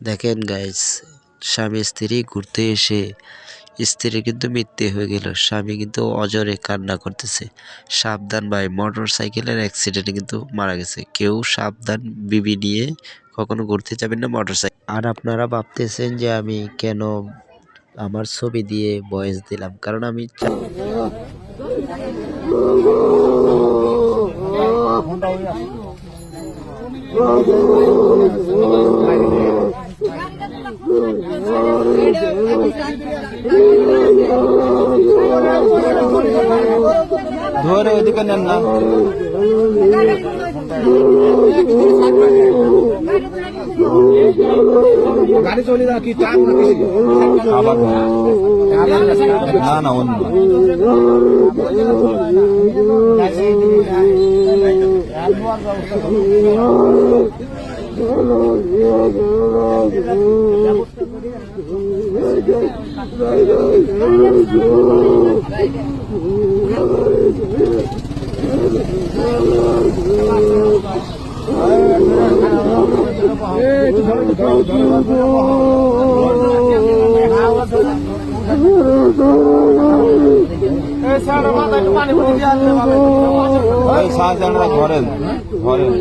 দেখেন গাইস স্বামী স্ত্রী ঘুরতে এসে স্ত্রী কিন্তু মৃত্যু হয়ে গেল, স্বামী কিন্তু অজরে কান্না করতেছে। সাবধান ভাই মোটর সাইকেলের অ্যাক্সিডেন্টে কিন্তু মারা গেছে। কেউ সাবধান বিবি নিয়ে কখনো ঘুরতে যাবেন না মোটর সাইকেল আর আপনারা ভাবতেছেন যে আমি কেন আমার ছবি দিয়ে ভয়েস দিলাম? কারণ আমি ধরে ওইদিকে নেন না। গাড়ি চলে যা কি আবার না না অন্য। শাহজাহানরা ঘরেন ঘরেন